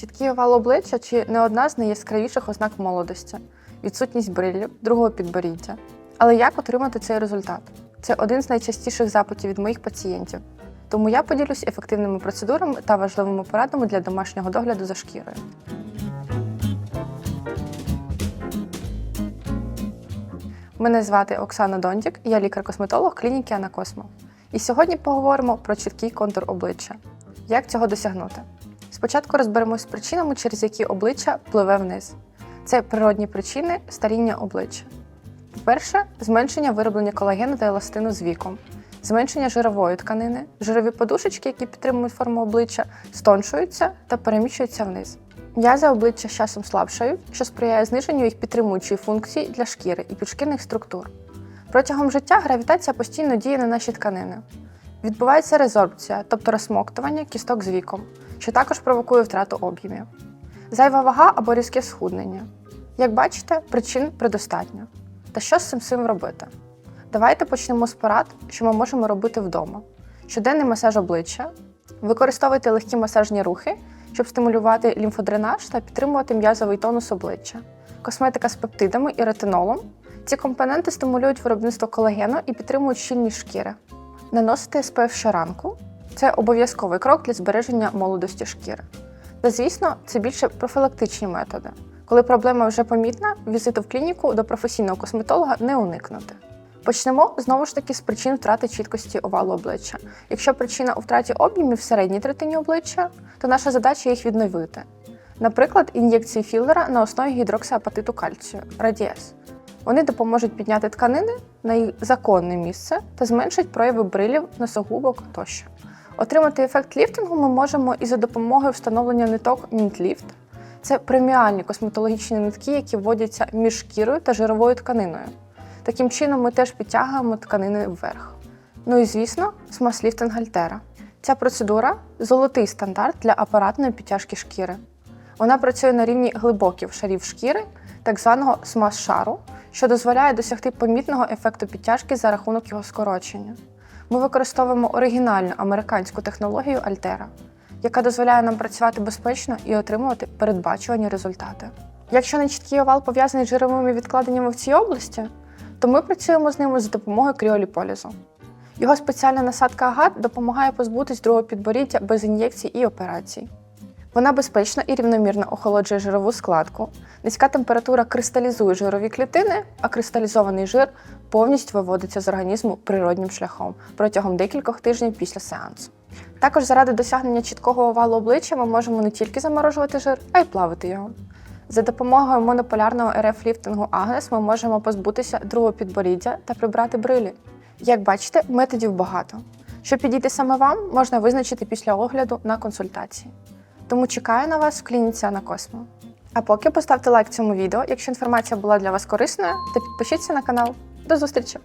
Чіткий овал обличчя чи не одна з найяскравіших ознак молодості, відсутність брилів, другого підборіддя. Але як отримати цей результат? Це один з найчастіших запитів від моїх пацієнтів. Тому я поділюсь ефективними процедурами та важливими порадами для домашнього догляду за шкірою. Мене звати Оксана Дондік, я лікар-косметолог клініки Анакосмо. І сьогодні поговоримо про чіткий контур обличчя. Як цього досягнути? Спочатку розберемось з причинами, через які обличчя пливе вниз. Це природні причини старіння обличчя. Перше зменшення вироблення колагену та еластину з віком, зменшення жирової тканини, жирові подушечки, які підтримують форму обличчя, стоншуються та переміщуються вниз. М'язи обличчя з часом слабшають, що сприяє зниженню їх підтримуючої функції для шкіри і підшкірних структур. Протягом життя гравітація постійно діє на наші тканини. Відбувається резорбція, тобто розсмоктування кісток з віком, що також провокує втрату об'ємів. Зайва вага або різке схуднення. Як бачите, причин предостатньо. Та що з цим всім робити? Давайте почнемо з порад, що ми можемо робити вдома. Щоденний масаж обличчя, використовуйте легкі масажні рухи, щоб стимулювати лімфодренаж та підтримувати м'язовий тонус обличчя, косметика з пептидами і ретинолом. Ці компоненти стимулюють виробництво колагену і підтримують щільність шкіри. Наносити SPF щоранку це обов'язковий крок для збереження молодості шкіри. Та, звісно, це більше профілактичні методи. Коли проблема вже помітна, візиту в клініку до професійного косметолога не уникнути. Почнемо знову ж таки з причин втрати чіткості овалу обличчя. Якщо причина у втраті об'ємів в середній третині обличчя, то наша задача їх відновити. Наприклад, ін'єкції філера на основі гідроксиапатиту кальцію радіес. Вони допоможуть підняти тканини на їх законне місце та зменшать прояви брилів, носогубок тощо. Отримати ефект ліфтингу ми можемо і за допомогою встановлення ниток Мінтліфт. Це преміальні косметологічні нитки, які вводяться між шкірою та жировою тканиною. Таким чином ми теж підтягуємо тканини вверх. Ну і звісно, смаз-ліфтинг Альтера. Ця процедура золотий стандарт для апаратної підтяжки шкіри. Вона працює на рівні глибоких шарів шкіри, так званого смаз-шару, що дозволяє досягти помітного ефекту підтяжки за рахунок його скорочення. Ми використовуємо оригінальну американську технологію Альтера, яка дозволяє нам працювати безпечно і отримувати передбачувані результати. Якщо нечіткий овал пов'язаний з жировими відкладеннями в цій області, то ми працюємо з ними за допомогою кріоліполізу. Його спеціальна насадка агат допомагає позбутись другого підборіддя без ін'єкцій і операцій. Вона безпечно і рівномірно охолоджує жирову складку. Низька температура кристалізує жирові клітини, а кристалізований жир повністю виводиться з організму природнім шляхом протягом декількох тижнів після сеансу. Також заради досягнення чіткого овалу обличчя ми можемо не тільки заморожувати жир, а й плавити його. За допомогою монополярного РФ ліфтингу Агнес ми можемо позбутися другого підборіддя та прибрати брилі. Як бачите, методів багато. Щоб підійти саме вам, можна визначити після огляду на консультації. Тому чекаю на вас в клініці Анакосмо. А поки поставте лайк цьому відео, якщо інформація була для вас корисною, та підпишіться на канал. До зустрічі!